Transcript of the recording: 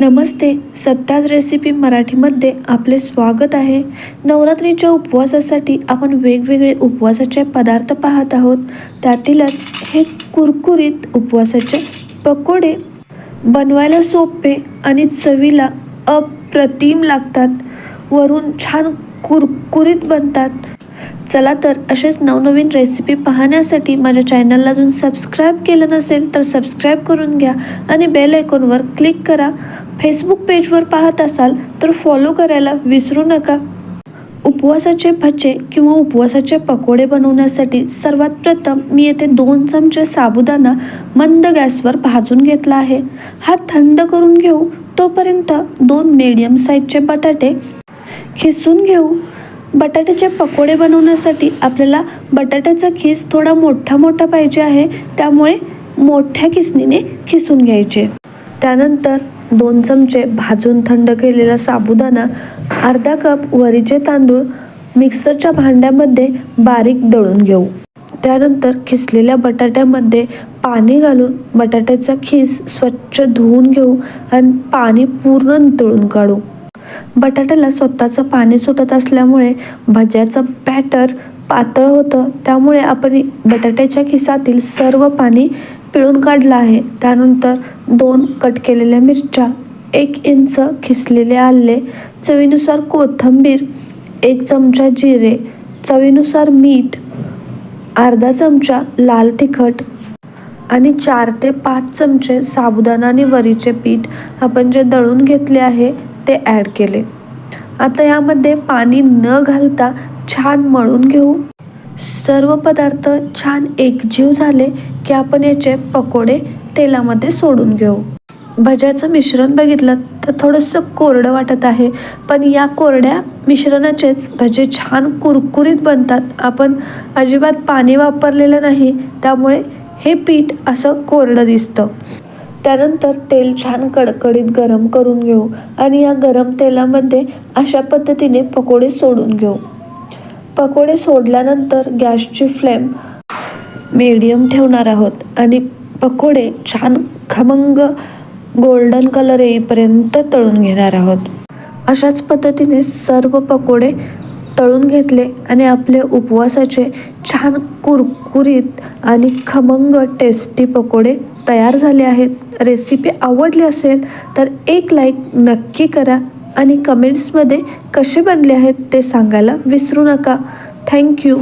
नमस्ते. Satya's recipe मराठीमध्ये आपले स्वागत आहे. नवरात्रीच्या उपवासासाठी आपण वेगवेगळे उपवासाचे पदार्थ पाहत आहोत. त्यातीलच हे कुरकुरीत उपवासाचे पकोडे. बनवायला सोपे आणि चवीला अप्रतिम लागतात. वरून छान कुरकुरीत बनतात. चला तर असेच नवनवीन रेसिपी पाहण्यासाठी माझ्या चॅनलला अजून सबस्क्राईब केलं नसेल तर सबस्क्राईब करून घ्या आणि बेल आयकॉनवर क्लिक करा. फेसबुक पेजवर पाहत असाल तर फॉलो करायला विसरू नका. उपवासाचे भजे किंवा उपवासाचे पकोडे बनवण्यासाठी सर्वात प्रथम मी येथे दोन चमचे साबुदाणा मंद गॅसवर भाजून घेतला आहे. हा थंड करून घेऊ तोपर्यंत दोन मीडियम साईजचे बटाटे खिसून घेऊ. बटाट्याचे पकोडे बनवण्यासाठी आपल्याला बटाट्याचा खीस थोडा मोठा मोठा पाहिजे आहे. त्यामुळे मोठ्या किसणीने खिसून घ्यायचे. त्यानंतर दोन चमचे भाजून थंड केलेला साबुदाणा अर्धा कप वरीचे तांदूळ मिक्सरच्या भांड्यामध्ये बारीक दळून घेऊ. त्यानंतर खिसलेल्या बटाट्यामध्ये पाणी घालून बटाट्याचा खीस स्वच्छ धुवून घेऊ आणि पाणी पूर्ण नितळून काढू. बटाट्याला स्वतःचं पाणी सुटत असल्यामुळे भज्याचं बॅटर पातळ होतं. त्यामुळे आपण बटाट्याच्या खिसातील सर्व पाणी पिळून काढलं आहे. त्यानंतर दोन कट केलेल्या मिरच्या एक इंच खिसलेले आले चवीनुसार कोथिंबीर एक चमचा जिरे चवीनुसार मीठ अर्धा चमचा लाल तिखट आणि चार ते पाच चमचे साबुदाणा आणि वरीचे पीठ आपण जे दळून घेतले आहे ते ॲड केले. आता यामध्ये पाणी न घालता छान मळून घेऊ. सर्व पदार्थ छान एकजीव झाले की आपण याचे पकोडे तेलामध्ये सोडून घेऊ. भज्याचं मिश्रण बघितलं तर थोडंसं कोरडं वाटत आहे पण या कोरड्या मिश्रणाचेच भजे छान कुरकुरीत बनतात. आपण अजिबात पाणी वापरलेलं नाही त्यामुळे हे पीठ असं कोरडं दिसतं. त्यानंतर तेल छान कडकडीत गरम करून घेऊ आणि या गरम तेलामध्ये अशा पद्धतीने पकोडे सोडून घेऊ. पकोडे सोडल्यानंतर गॅसची फ्लेम मीडियम ठेवणार आहोत आणि पकोडे छान खमंग गोल्डन कलर येईपर्यंत तळून घेणार आहोत. अशाच पद्धतीने सर्व पकोडे तळून घेतले आणि आपले उपवासाचे छान कुरकुरीत आणि खमंग टेस्टी पकोडे तयार झाले आहेत. रेसिपी आवडली असेल तर एक लाईक नक्की करा आणि कमेंट्समध्ये कसे बनले आहेत ते सांगायला विसरू नका. थँक्यू